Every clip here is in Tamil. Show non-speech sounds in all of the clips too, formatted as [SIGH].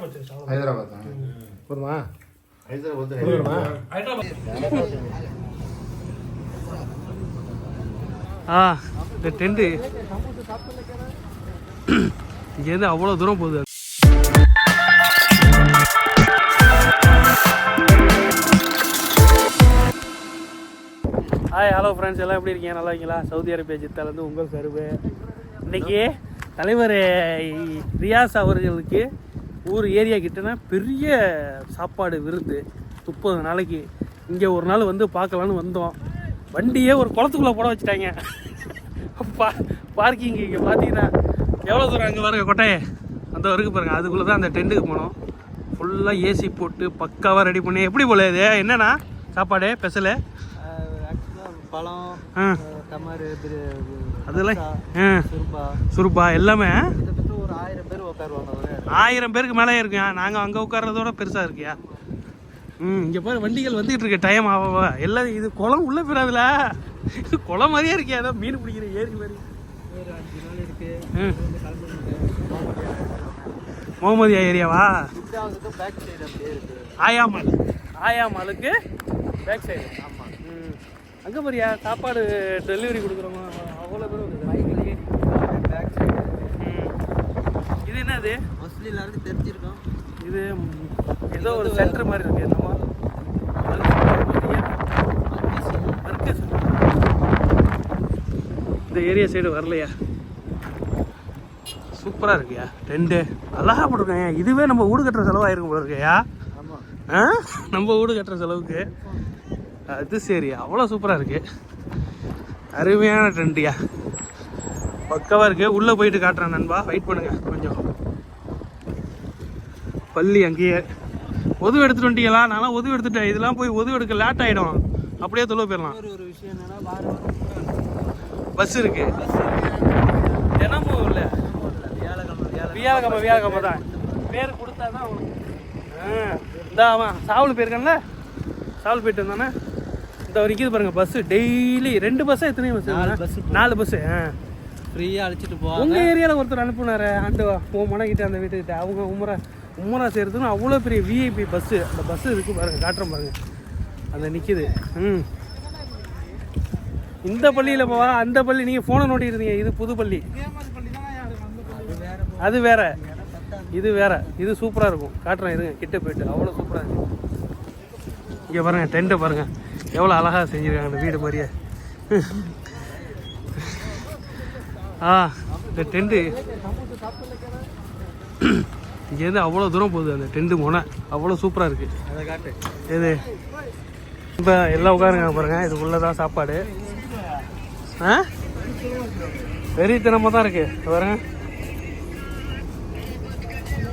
ஹைதராபாத் போதுமா? ஹைதராபாத் போதுமா ஆ இந்த டென்ட்டு. இங்கேருந்து அவ்வளோ தூரம் போகுது. ஹாய் ஹலோ ஃப்ரெண்ட்ஸ் எல்லாம் எப்படி இருக்கீங்க? நல்லா இருக்கீங்களா? சவுதி அரேபியா ஜித்தாலேருந்து உங்கள் சருவு இன்னைக்கு தலைவர் ரியாஸ் அவர்களுக்கு ஊர் ஏரியா கிட்டனா பெரிய சாப்பாடு விருந்து. முப்பது நாளைக்கு. இங்கே ஒரு நாள் வந்து பார்க்கலான்னு வந்தோம். வண்டியே ஒரு குளத்துக்குள்ளே போட வச்சுட்டாங்க. பா பார்க்கிங் இங்கே பார்த்தீங்கன்னா எவ்வளோ தூரம் அங்கே பாருங்க கொட்டையே அந்த வரைக்கும் பாருங்க. அதுக்குள்ளே தான் அந்த டென்ட்டுக்கு போனோம். ஃபுல்லாக ஏசி போட்டு பக்காவாக ரெடி பண்ணி எப்படி போல இது? என்னண்ணா? சாப்பாடு? ஸ்பெஷலு பழம் டமாரு அதெல்லாம் சுருப்பா. சுருப்பா எல்லாமே கிட்டத்தட்ட ஒரு ஆயிரம் பேர் உட்காருவாங்க. ஆயிரம் பேருக்கு மேலே இருக்குயா? நாங்கள் அங்கே உட்கார்றதோட பெருசாக இருக்கியா? ம் இங்கே பாரு வண்டிகள் வந்துகிட்டு இருக்கு டைம் ஆகவா எல்லாம் இது குளம் உள்ளே போயிடாதுல. குளம் மாதிரியே இருக்கியா? ஏதோ மீன் பிடிக்கிற ஏரி மாதிரி. முகமதியா ஏரியாவா? பேக் சைடு ஆயாமல். ஆயாமலுக்கு பேக் சைடு ஆமாம் ம். அங்கே பாரியா? சாப்பாடு டெலிவரி கொடுக்குறவங்க அவ்வளோ பேர் பேக் சைடு ம். இது என்னது? மோஸ்ட்லி எல்லாருக்கும் தெரிஞ்சிருக்கும். இது ஏதோ ஒரு சென்டர் மாதிரி இருக்கு என்னமா. இந்த ஏரியா சைடு வரலையா? சூப்பராக இருக்குயா? டென்ட்டு அழகா போட்டிருக்கேன் இதுவே நம்ம வீடு கட்டுற செலவாயிருக்கும் போல இருக்கையா? ஆமாம் ஆ? நம்ம வீடு கட்டுற செலவுக்கு. அது சரி அவ்வளோ சூப்பராக இருக்கு. அருமையான ட்ரெண்டியா பக்கவாக இருக்கு. உள்ளே போயிட்டு காட்டுறேன் நண்பா. வெயிட் பண்ணுங்க. கொஞ்சம் பள்ளி அங்கேயே. உதவு எடுத்துட்டு வந்துட்டீங்களா? நான்லாம் உதவு எடுத்துட்டேன். இதெல்லாம் போய் உதவு எடுக்க லேட் ஆகிடும் அப்படியே தொழுவ போயிடலாம். ஒரு ஒரு விஷயம் என்னன்னா பஸ் இருக்கு. தினமும் இல்லை வியாழக்கிழமை வியாழ வியாழக்கிழமை தான். பேர் கொடுத்தா தான் அவனுக்கு ஆ இந்த அவன் சாவல் போயிருக்கான்ல? சாவல் போயிட்டு வந்தானே? இந்த வரைக்கும் பாருங்க பஸ். டெய்லி ரெண்டு பஸ்ஸா எத்தனை பஸ் நாலு bus நாலு பஸ். ஃப்ரீயாக அழைச்சிட்டு உங்க போவாங்க ஏரியாவில் ஒருத்தர் அனுப்புனாரு அந்த உன் மனைக்கிட்ட அந்த வீட்டுக்கிட்ட. அவங்க உமரா. உமரா செய்கிறதுன்னு அவ்வளோ பெரிய விஐபி பஸ்ஸு அந்த பஸ்ஸு இருக்கு பாருங்க காட்டுறேன் பாருங்க. அந்த நிற்கிது ம். இந்த பள்ளியில் போவா அந்த பள்ளி நீங்கள் ஃபோனை நோட்டி இருந்தீங்க. இது புது பள்ளி. அது வேற. இது வேற. இது சூப்பராக இருக்கும். காட்டுறேன் இருங்க. கிட்ட போயிட்டு. அவ்வளோ சூப்பராக இருக்கும் இங்கே பாருங்கள் டென்ட்டை பாருங்கள் எவ்வளோ அழகாக செஞ்சுருக்காங்க அந்த வீடு மாதிரியே. ஆ இந்த டென்ட்டு இங்கேருந்து அவ்வளோ தூரம் போகுது அந்த டென்ட்டு போன. அவ்வளோ சூப்பராக இருக்குது அதை காட்டு. எது இப்போ எல்லாம் உட்காருங்க பாருங்க. இதுக்குள்ளே தான் சாப்பாடு. ஆ? வெறித்தனமாக தான் இருக்கு. இங்க பாருங்க.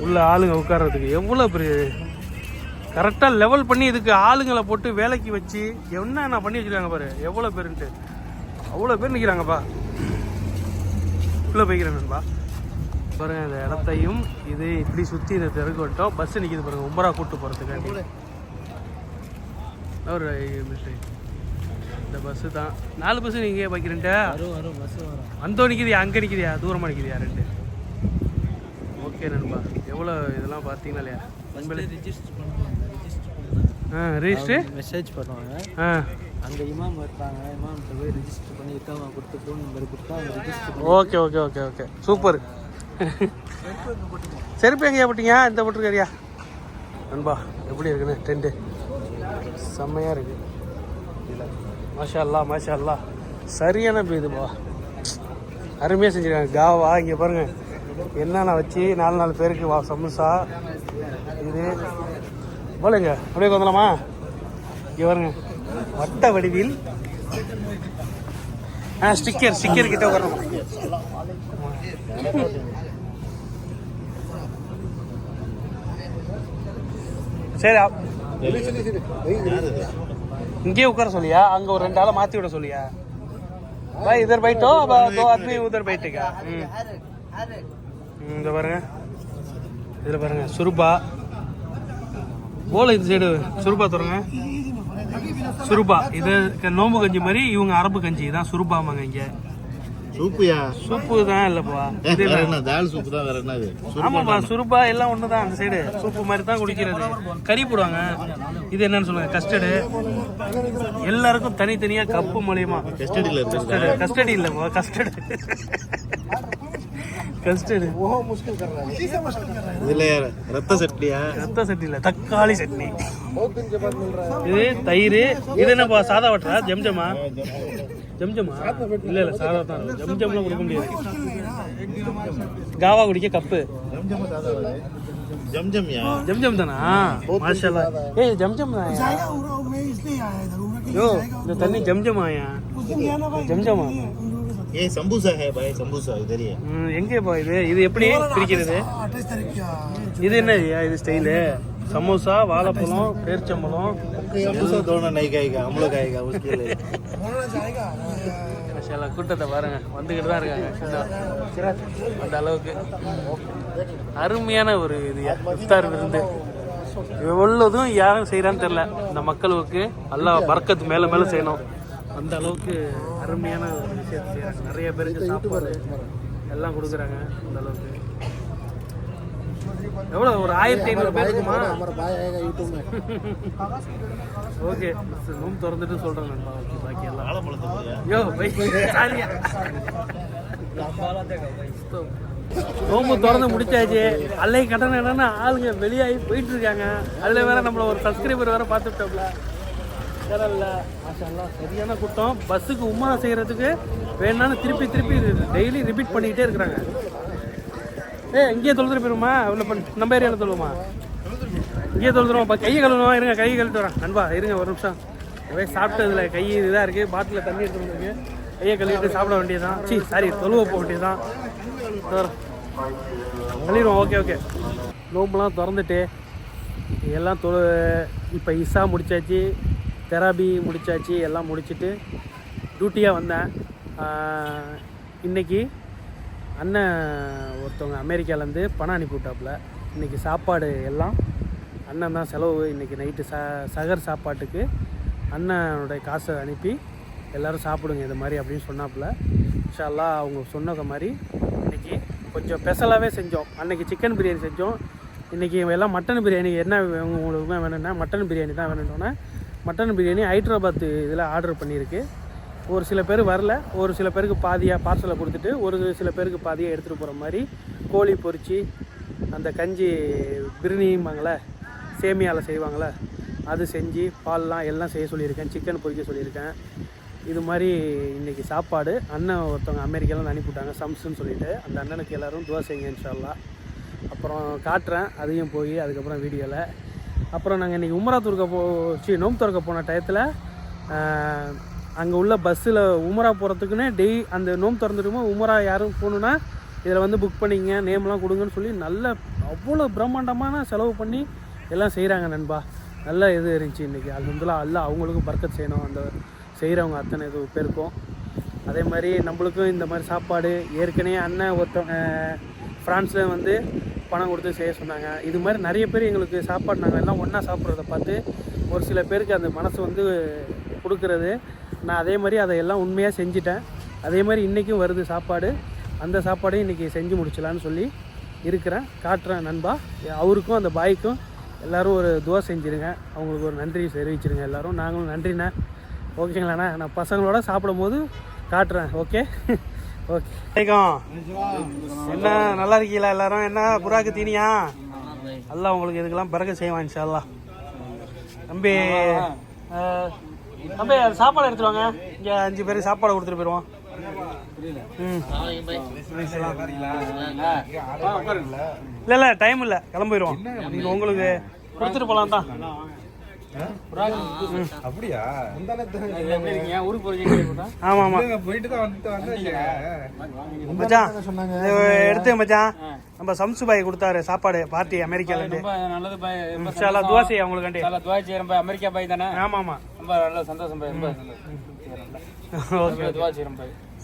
உள்ள ஆளுங்க உட்கார்றதுக்கு எவ்வளோ பெரிய கரெக்டாக லெவல் பண்ணி இதுக்கு ஆளுங்களை போட்டு வேலைக்கு வச்சு என்னென்ன பண்ணி வச்சிருக்காங்க பாரு. எவ்வளோ பேருன்ட்டு. அவ்வளோ பேர் நிற்கிறாங்கப்பா உள்ளே போய்க்கிறேன் நண்பா. பாருங்க இந்த இடத்தையும் இது இப்படி சுற்றி இந்த தெருக்கு வந்துட்டோம். பஸ் நிற்கிது பாருங்க உம்பரா கூட்டு போகிறதுக்காண்டி ஒரு மிஸ்டேக் இந்த பஸ்ஸு தான். நாலு பஸ்ஸு நீங்கள் வரும் அந்தோ நிற்கிதியா அங்கே நிற்கிதியா தூரமாக நிற்கிதியா ரெண்டு? ஓகே நண்பா. எவ்வளோ இதெல்லாம் பார்த்தீங்களா இல்லையா? ஆ ரிஜிஸ்டர் மெசேஜ் பண்ணுவாங்க. ஆ. அங்கே இமாம் இருப்பாங்க. இமாம்கிட்ட போய் ரிஜிஸ்டர் பண்ணி இக்காமா கொடுத்து ஃபோன் நம்பர் கொடுத்தா அவங்க register okay okay okay okay super செருப்பு எங்கேயா போட்டீங்க? இந்த போட்டிருக்காரியா நண்பா எப்படி இருக்குன்னு டென்ட்டு செம்மையாக இருக்கு. மாஷா அல்லா மாஷா அல்லா சரியான இதுப்பா அருமையாக செஞ்சுருக்காங்க. காவா இங்கே பாருங்கள் என்னென்ன வச்சு நாலு நாலு பேருக்கு வா சமோசா இது. போலங்க அப்படியே வந்துடலாமா இங்கே பாருங்க. வட்ட வடிவில். ஆ ஸ்டிக்கர் ஸ்டிக்கர் கிட்ட வரணும் சரி இங்கே உட்கார சொல்லியா? அங்க ஒரு ரெண்டு ஆளை மாத்தி விட சொல்லியா? பா இதர் பைட்டோ தோ அத்மி உதர் பைட்டுக்கா இந்த பாருங்க. இதில் பாருங்க சுருபா. போல இந்த சைடு சுருபா தருங்க சுருபா இது நோம்பு கஞ்சி மாதிரி இவங்க அரபு கஞ்சி. தான் சுருபாமாங்க இங்கே. சூப்புயா? சூப்பு தான் இல்லைப்பா வேற என்ன? தால் சூப்பு தான் வேற என்னது? ஆமாப்பா சுருப்பா எல்லாம் ஒன்று தான் அந்த சைடு சூப்பு மாதிரி தான் குடிக்கிறது. கறி போடுவாங்க. இது என்னன்னு சொல்லுங்க கஸ்டர்டு எல்லாருக்கும் தனித்தனியாக கப்பு மூலியமா. கஸ்டடியில் இருக்கிறது கஸ்டடி இல்லைப்பா கஸ்டர்டு கஸ்டர்டு இதுல ரத்த சட்னியா ரத்த சட்னி இல்லை தக்காளி சட்னி. இது தயிர். இது என்னப்பா சாதா வட்டா ஜம்ஜமா ஜம்ஜமா? இல்ல இல்ல சாதா தான். ஜம்ஜம்லாம் கொடுக்க முடியாது. காவா குடிக்க கப்பு. ஜம்ஜம்யா? ஜம்ஜம் தானா? மாஷல்லா ஏய் ஜம்ஜம் தான் யோ இந்த தண்ணி ஜம்ஜமாயா? ஜம்ஜமா? ஏ சம்பூசா ஹே பாய் சம்பூசா இதரிய ம், எங்கேப்பா இது? இது எப்படி பிரிக்கிறது? இது என்ன இது? ஸ்டைலு சமோசா வாழைப்பழம் பேர்ச்சம்பழம்? சம்பூசா தோண நை காய்கா எல்லாம் கூட்டத்தை பாருங்க. வந்துக்கிட்டு தான் இருக்காங்க. அந்த அளவுக்கு. அருமையான ஒரு இது இஃப்தார் விருந்து. எவ்வளோதும் யாரும் செய்கிறான்னு தெரில இந்த மக்களுக்கு நல்லா பறக்கத்து மேலே மேலே செய்யணும். அந்த அளவுக்கு அருமையான ஒரு விஷயத்தை செய்கிறாங்க நிறைய பேருக்கு சாப்பாடு எல்லாம் கொடுக்குறாங்க. அந்த அளவுக்கு. எவ்வளோ ஒரு ஆயிரத்தி ஐநூறு பேருக்குமா ஓகே ரூம் திறந்துட்டு சொல்கிறேன் நண்பா பாக்கி எல்லாம். யோ பை சாரியா திறந்து முடிச்சாச்சு. அல்லை கட்டணம் என்னன்னா ஆளுங்க வெளியாகி போயிட்டு இருக்காங்க அதில் வேற நம்மள ஒரு சப்ஸ்கிரைபர் வேற பார்த்துட்டோம்ல. சேனல்ல மாஷால்லா சரியான கூட்டம். பஸ்ஸுக்கு உம்மா செய்யறதுக்கு வேணான்னு திருப்பி திருப்பி டெய்லி ரிப்பீட் பண்ணிக்கிட்டே இருக்கிறாங்க. ஏ இங்கேயே தொழுதுட்டு போயிருமா உள்ள பண்ண நம்ம ஏரியாவில் தொழுவோமா? இங்கேயே தொழுதுருவோம். கையை கழுவுமா இருங்க கையை கழுவிட்டு வரேன். நண்பா இருங்க ஒரு நிமிஷம். அப்படியே சாப்பிட்டதுல கை இதாக இருக்குது பாட்டில் தண்ணி எடுத்து வந்துருக்கு. கையை கழுவிட்டு சாப்பிட வேண்டியதுதான். சி சாரி தொழுவ போக வேண்டியதுதான். கழுவிடுவோம். Okay okay. நோம்புலாம் திறந்துட்டு எல்லாம் தொழு இப்போ இசா முடிச்சாச்சு தெராபி முடிச்சாச்சு எல்லாம் முடிச்சுட்டு டியூட்டியாக வந்தேன். இன்றைக்கி அண்ணன் ஒருத்தவங்க அமெரிக்காலேருந்து பணம் அனுப்பிவிட்டாப்புல. இன்றைக்கி சாப்பாடு எல்லாம் அண்ணன் தான் செலவு. இன்றைக்கி நைட்டு ச சகர் சாப்பாட்டுக்கு அண்ணனுடைய காசை அனுப்பி எல்லோரும் சாப்பிடுங்க இது மாதிரி அப்படின்னு சொன்னாப்புல. இன்ஷால்லா அவங்க சொன்னது மாதிரி இன்றைக்கி கொஞ்சம் ஸ்பெஷலாகவே செஞ்சோம். அன்றைக்கி சிக்கன் பிரியாணி செஞ்சோம். இன்றைக்கி எல்லாம் மட்டன் பிரியாணி என்ன வே- உங்களுக்கு வேணும்னா மட்டன் பிரியாணி தான் வேணும்னோன்னே மட்டன் பிரியாணி ஹைட்ராபாத் இதில் ஆர்டர் பண்ணியிருக்கு. ஒரு சில பேர் வரல ஒரு சில பேருக்கு பாதியாக பார்சலை கொடுத்துட்டு ஒரு சில பேருக்கு பாதியாக எடுத்துகிட்டு போகிற மாதிரி கோழி பொரிச்சு அந்த கஞ்சி பிரிணிம்பாங்களே சேமியாவில் செய்வாங்களே அது செஞ்சு பால்லாம் எல்லாம் செய்ய சொல்லியிருக்கேன் சிக்கன் பொரிக்க சொல்லியிருக்கேன். இது மாதிரி இன்றைக்கி சாப்பாடு அண்ணன் ஒருத்தவங்க அமெரிக்காவில் அனுப்பிவிட்டாங்க சம்ஸுன்னு சொல்லிட்டு. அந்த அண்ணனுக்கு எல்லோரும் துவா செய்யுங்க இன்ஷால்லா. அப்புறம் காட்டுறேன் அதையும் போய் அதுக்கப்புறம் வீடியோவில் அப்புறம் நாங்கள் இன்றைக்கி உமரா துர்க்க போ சி நோம்பு திறக்க போன டயத்தில் அங்கே உள்ள பஸ்ஸில் உமரா போகிறதுக்குன்னே டெய் அந்த நோம் திறந்துட்டுமோ உமரா யாரும் போகணுன்னா இதில் வந்து புக் பண்ணிங்க நேம்லாம் கொடுங்கன்னு சொல்லி நல்ல அவ்வளோ பிரம்மாண்டமான செலவு பண்ணி எல்லாம் செய்கிறாங்க நண்பா. நல்ல இது இருந்துச்சு இன்றைக்கி அது வந்துலாம் அல்ல அவங்களுக்கும் பர்க்கத் செய்யணும். அந்த செய்கிறவங்க அத்தனை இது பேருக்கும். அதே மாதிரி நம்மளுக்கும் இந்த மாதிரி சாப்பாடு. ஏற்கனவே அண்ணன் ஒருத்தவங்க ஃப்ரான்ஸில் வந்து பணம் கொடுத்து செய்ய சொன்னாங்க. இது மாதிரி நிறைய பேர் எங்களுக்கு சாப்பாடு நாங்கள் எல்லாம் ஒன்றா சாப்பிட்றத பார்த்து ஒரு சில பேருக்கு அந்த மனசு வந்து கொடுக்குறது. நான் அதே மாதிரி அதை எல்லாம் உண்மையாக செஞ்சிட்டேன். அதே மாதிரி இன்றைக்கும் வருது சாப்பாடு. அந்த சாப்பாடையும் இன்றைக்கி செஞ்சு முடிச்சலான்னு சொல்லி இருக்கிறேன். காட்டுறேன் நண்பா. அவருக்கும் அந்த பாய்க்கும் எல்லாரும் ஒரு துவா செஞ்சுருங்க. அவங்களுக்கு ஒரு நன்றி தெரிவிச்சிருங்க எல்லாரும். நாங்களும் நன்றிண்ணே. ஓகேங்களாண்ணா? நான் பசங்களோட சாப்பிடும் போது காட்டுறேன். ஓகே? ஓகே. வணக்கம். என்ன நல்லா இருக்கீங்களா எல்லாரும்? என்ன புறாக்கு தீனியா? அல்லாஹ் உங்களுக்கு இதுக்கெல்லாம் பிறகு செய்வான் இன்ஷா தம்பி தம்பி சாப்பாடு எடுத்துட்டு வாங்க. இங்கே அஞ்சு பேருக்கு சாப்பாடு கொடுத்துட்டு போயிடுவோம் ம். இல்லை இல்லை டைம் இல்லை. கிளம்பிடுவோம் நீங்கள் உங்களுக்கு கொடுத்துட்டு போகலாம் தான். அப்படியா? ஊருக்கு போறீங்க ஆமாம் ஆமாம் போயிட்டு தான் வந்துட்டு வந்தாங்க மச்சான் இது எடுத்து மச்சான். நம்ம சம்சு பாய் கொடுத்தாரு சாப்பாடு பார்ட்டி அமெரிக்காலேருந்து ரொம்ப நல்லது பாய். துவா செய்ய அவங்களுக்காண்டி. துவா செய்யறேன் அமெரிக்கா பாய் தானே? ஆமாம் ஆமாம் ரொம்ப நல்ல சந்தோஷம் பாய் ரொம்ப சந்தோஷம்.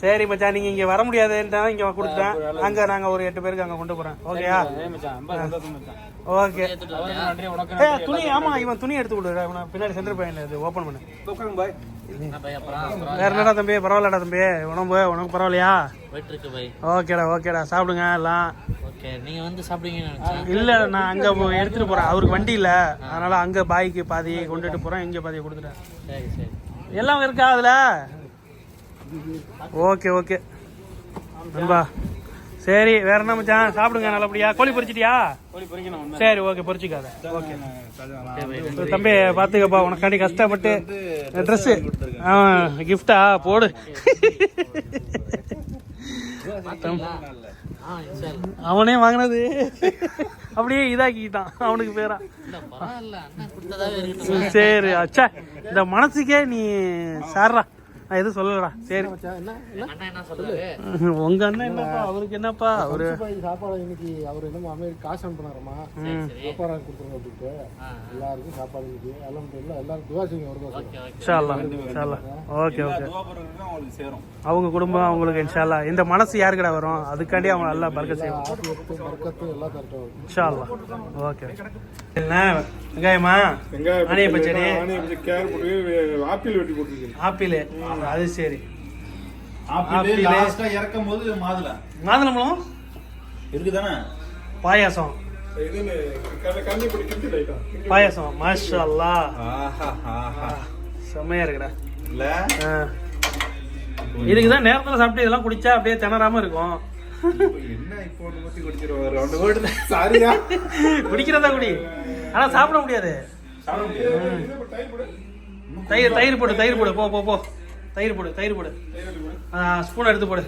சரி மச்சான் நீங்க இங்க வர முடியாதுன்ட்டு இங்க கொடுத்துட்டேன். அங்க நாங்க ஒரு எட்டு பேருக்கு அங்க கொண்டு போறேன். ஓகேயா? ஓகே. ஏ துணி ஆமா இவன் துணி எடுத்து கொடு. இவன் பின்னாடி சென்டர் பையன் இது ஓபன் பண்ணு. வேற என்னடா தம்பி? பரவாயில்லடா தம்பி. உடம்பு உனக்கு பரவாயில்லையா? ஓகேடா ஓகேடா. சாப்பிடுங்க எல்லாம். நீங்க வந்து சாப்பிடுவீங்கன்னு இல்ல நான் அங்க எடுத்துட்டு போறேன். அவருக்கு வண்டி இல்ல. அதனால அங்க பாய்க்கு பாதி கொண்டுட்டு போறேன். இங்க பாதியை கொடுத்துட்டேன். சரி சரி. எல்லாம் இருக்கா அதுல? ஓகே ஓகே நண்பா. சரி வேற என்ன மச்சான்? சாப்பிடுங்க நல்லபடியா. கோழி பொரிச்சிட்டியா? சரி ஓகே பொரிச்சிக்காத. ஓகே தம்பி பாத்துக்கப்பா உனக்காண்டி கஷ்டப்பட்டு ட்ரெஸ் ஆ கிஃப்டா போடு. [LAUGHS] அவனே வாங்கினது. அப்படியே இதாக்கிட்டான் அவனுக்கு பேரா. சரி அச்சா இந்த மனசுக்கே நீ சார்ரா நான் எதுவும் சொல்லலடா. சரி. அண்ணன் என்ன சொல்றாரு உங்க அண்ணன் என்னப்பா? அவருக்கு என்னப்பா? அவரு சாப்பாடு இன்னைக்கு அவர் என்னமோ அமெரிக்கா காசு அனுப்புனாரமா சரி சரி. சாப்பாடு கொடுத்துருங்க அப்படின்ட்டு. எல்லாருக்கும் சாப்பாடு இன்னைக்கு. எல்லாம் எல்லாரும் துவா செய்யுங்க ஒரு ஓகே ஓகே. அவங்க குடும்பம் அவங்களுக்கு இன்ஷால்லா இந்த மனசு யாருக்கடா வரும்? அதுக்காண்டி அவங்க நல்லா பறக்க செய்வோம் இன்ஷால்லா ஓகே என்ன? வெங்காயமா? ஆனிய பச்சடி? ஆப்பிள் வெட்டி போட்டுருக்கு ஆப்பிள். அது சரி. ஆப்பிள் லாஸ்டா இறக்கும் போது மாதுளை. மாதுளம்பழம் இருக்குதானே? பாயாசம். பாயாசம். மாஷா அல்லா ஆஹா. ஆஹா செம்மையா இருக்குடா. இல்ல? ஆ. இதுக்கு தான் நேரத்தில் சாப்பிட்டு இதெல்லாம் குடிச்சா அப்படியே திணறாம இருக்கும். குடிக்கிறதா குடி. ஆனா சாப்பிட முடியாது. தயிர் தயிர் போடு தயிர் போடு. போ போ போ. தயிர் போடு தயிர் போடு. ஸ்பூன் எடுத்து போடு.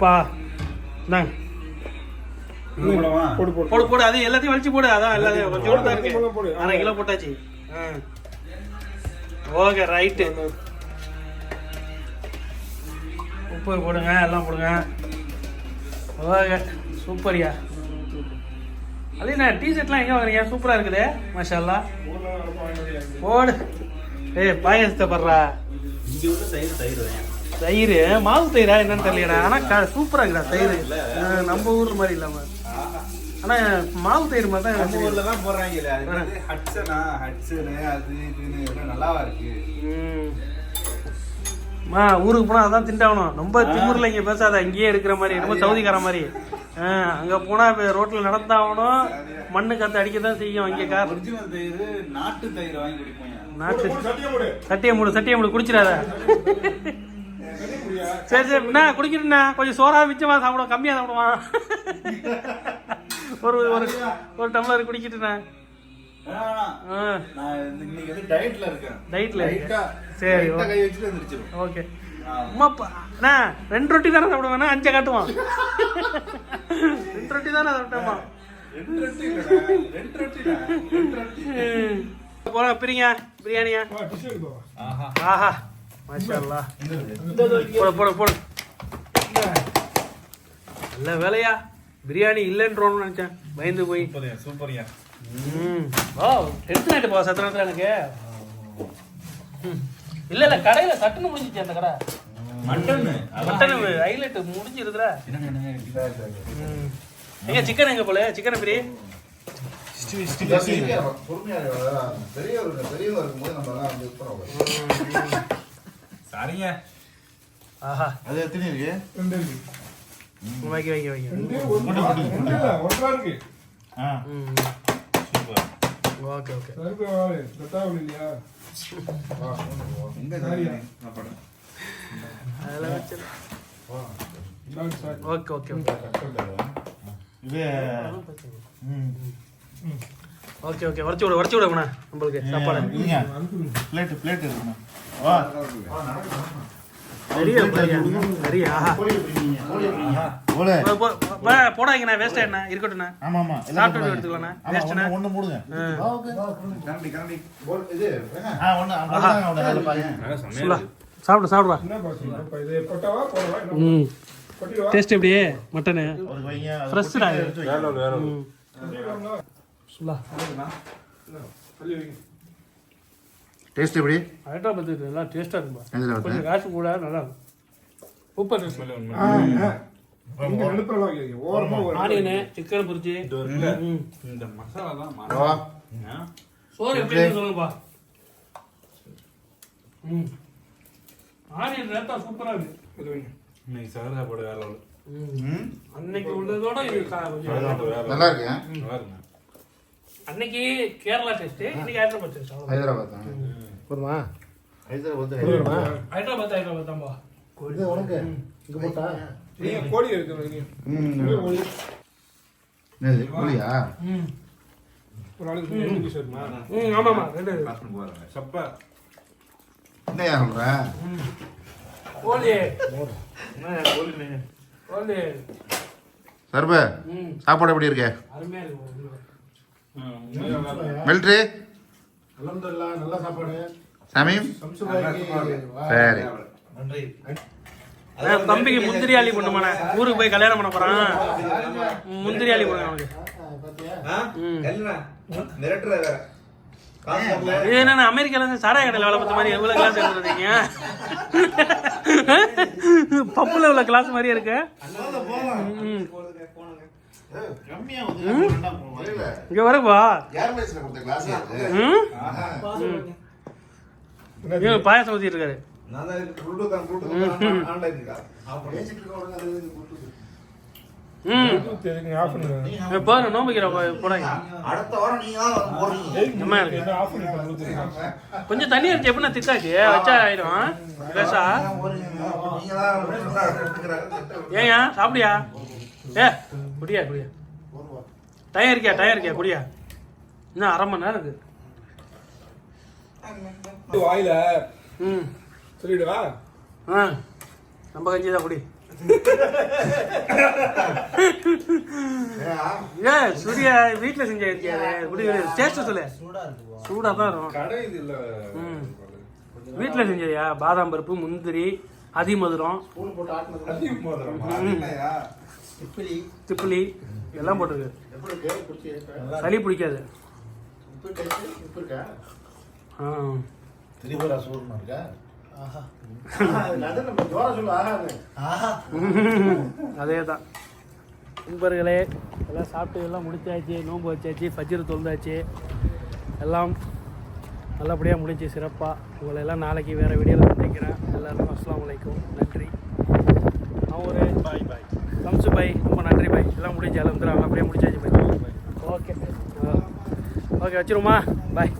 பா இந்தாங்க. போடு போடு. போடு போடு. அது எல்லாத்தையும் வலிச்சு போடு. அதான் எல்லாத்தையும் கொஞ்சம் தான் இருக்கு. அரை கிலோ போட்டாச்சு. Okay right. உப்பு போடுங்க எல்லாம் போடுங்க. ஓகே சூப்பர்யா. அலிண்ணா டிஷர்ட்லாம் எங்கே வாங்குறீங்க? சூப்பராக இருக்குதே. மாஷால்லா. போடு. ஏய் பாயசத்தை படுறா இங்க உள்ள தயிர் தயிர் தயிர்? மாவு தயிரா? என்னன்னு தெரியலடா. ஆனால் சூப்பராக இருக்குடா தயிர். நம்ம ஊர் மாதிரி இல்லாமல் ஆனால் மாவு தயிர் மாதிரி தான் நம்ம. ஊர்ல தான் போடுறாங்கல்ல அது ஹட்சனா ஹட்சனு அது இதுன்னு நல்லாவா இருக்கு. ம். ஊருக்கு போனா அதான் திண்டாகணும் ரொம்ப திமுறில் இங்கே பேசாத இங்கேயே இருக்கிற மாதிரி ரொம்ப சவுதிக்கார மாதிரி. அங்க போனா இப்ப ரோட்ல நடந்தாகணும். மண்ணு காத்து அடிக்க தான் செய்யும் இங்கே கார் நாட்டு தயிர் வாங்கி குடிப்போம். நாட்டு போடு சட்டியை மூடு சட்டியை மூடு குடிச்சிடாத. சரி சரி என்ன குடிக்கிறேண்ணா கொஞ்சம் சோறா மிச்சமா சாப்பிடுவோம் கம்மியா சாப்பிடுவான் ஒரு ஒரு ஒரு டம்ளர் குடிக்கிட்டுண்ணா டயட்ல சரி, ஓகே. கை வச்சுட்டு வந்துருச்சிரும் ஓகே. அம்மா பா- அண்ணா ரெண்டு ரொட்டி தானே சாப்பிடுவேண்ணா அஞ்சை காட்டுவான். ரெண்டு ரொட்டி தானே சாப்பிட்டேம்மா. ரெண்டு ரொட்டி இல்லடா, ரெண்டு ரொட்டிடா, ரெண்டு ரொட்டி. போல பிரிங்க பிரியாணியா? ஆஹா. மாஷா. போடு போடு போடு. நல்ல வேலையா? பிரியாணி இல்லைன்றோன்னு நினைச்சேன். பயந்து போய். சூப்பர்யா ம். ஓ டென்ஷன் ஆகிட்டு போ சத்த நேரத்தில் எனக்கு. இல்ல இல்ல கடையில சட்டுன்னு முடிஞ்சிச்சு அந்த கடை. மட்டன். மட்டன் ஹைலைட் முடிஞ்சிருதுல. ம். எங்க சிக்கன் எங்க போல? சிக்கன் பிரி? சரிங்க. ஆஹா. அது எத்தனை இருக்கு? வைக்க வைக்க வைக்க ஒன்றா இருக்கு. ஆ. ம். சூப்பர். Okay okay. வாழை தட்டாவல் இல்லையா? எங்க சரியா. நான் படம் அதெல்லாம் வச்சு சார் ஓகே ஓகே ஓகே. இது ம். Okay okay. உடச்சி விடு உடச்சி விடுங்கண்ணா நம்மளுக்கு சாப்பாடு. பிளேட் பிளேட் இருக்குண்ணா வா. நிறைய நிறைய ஆஹா. போல. போ- போ- போ- போடாதீங்கண்ணா வேஸ்ட் ஆயிடுண்ணா இருக்கட்டும்ண்ணா. ஆமா ஆமா சாப்பிட்டு எடுத்துக்கலாம்ண்ணா வேஸ்ட்ண்ணா ஒண்ணு மூடுங்க ஆ. கரண்டி கரண்டி. இது ஆ ஒண்ணு அவ்வளவுதான் அவன வேலை பாருங்க. சொல்லா சாப்பிடு சாப்பிடுவா ம். டேஸ்ட் எப்படியே? மட்டனு. ஒரு சொல்லா. டேஸ்ட் எப்படி? ஹைதராபாத் நல்லா டேஸ்ட்டாக வருது? கொஞ்சம் காசு கூட நல்லா இருக்கும். ஓரமா ஒரு ஆனியனு சிக்கன் பொரிச்சு. இந்த மசாலா தான். சோறு எப்படி? இருக்குன்னு சொல்லுங்கப்பா. ம். ஆனியன் ரேட்டா சூப்பரா இருக்கு. இது வைங்க. இன்னைக்கு சகர ஒரு ம். அன்னைக்கு உள்ளதோட நல்லா இருக்கு? நல்லா இருக்குங்க அன்னைக்கு கேரளா டெஸ்ட் இன்னைக்கு ஹைதராபாத் டெஸ்ட். ஹைதராபாத் ஆ. போதுமா? ஹைதராபாத் ஹைதராபாத். ஹைதராபாத் ஹைதராபாத் தான்பா. இது உனக்கு? இங்க போட்டா? நீங்க கோழி எடுத்து. கோழி. என்னது கோழியா? ம். ஒரு ஆளுக்கு ரெண்டு? ம். ஆமாம்மா ரெண்டு சப்ப. என்ன யார் சொல்ற? கோழி. கோழி. சர்ப ம். சாப்பாடு எப்படி இருக்கு? அருமையா இருக்கு மில்ட்ரி. அலமதுல்லா நல்ல சாப்பாடு. சாமி. சம்சுபாய்க்கு சரி. தம்பிக்கு முந்திரி அள்ளி பண்ணுமாண்ணே ஊருக்கு போய் கல்யாணம் பண்ண போறான். முந்திரி அள்ளி பண்ணுங்க அவனுக்கு. அமெரிக்கால இருந்து சாராய கடையில் வேலை பார்த்த மாதிரி எவ்வளவு கிளாஸ் எடுத்துருக்கீங்க பப்புல உள்ள கிளாஸ் மாதிரியே இருக்கு. இங்க வரப்பா ம்? பாயாசம் ஊத்திட்டு இருக்காரு. ம். Bluetooth எதுக்குங்க? off பண்ணுங்க. போதும் நோம்பிக்கிற போடாங்க. இருக்கு? கொஞ்சம் தண்ணி அடிச்சு எப்படின்னா திக்காச்சு வச்சா ஆயிடும் பேசா? ஏயா சாப்பிடியா? ஏ குடியா குடியா. டயம் இருக்கியா டயம் இருக்கியா குடியா. இன்னும் அரை மணி நேரம் இருக்கு? வாயில. ம். சொல்லிடுவா ஆ நம்ம கஞ்சி தான் குடி. ஏ சூர்யா வீட்டில் செஞ்ச இருக்கியாது குடி டேஸ்ட் சொல்லு. சூடாக தான் இருக்கும். வீட்டில் செஞ்சதையா பாதாம் பருப்பு முந்திரி அதிமதுரம் இப்படி திப்பிலி எல்லாம் போட்டிருக்கு. சளி பிடிக்காது. ஆ. திரிபுரா சூர்மா இருக்கா? ஆஹா. அது நம்ம ஜோரா சொல்லு ஆகாது. அதே தான் நண்பர்களே எல்லாம் சாப்பிட்டு எல்லாம் முடிச்சாச்சு நோன்பு வச்சாச்சு ஃபஜ்ர் தொழுந்தாச்சு. எல்லாம் நல்லபடியாக முடிஞ்சு சிறப்பாக உங்களை எல்லாம் நாளைக்கு வேறு வீடியோவில் சந்திக்கிறேன். எல்லாருக்கும் அஸ்ஸலாமு அலைக்கும். நன்றி. நான் ஒரு பாய் பாய் சம்சு பாய் ரொம்ப நன்றி பாய். எல்லாம் முடிஞ்சு எல்லாம் நல்லபடியாக முடிச்சாச்சு பாய். ஓகே. ஓகே வச்சிருமா பாய்.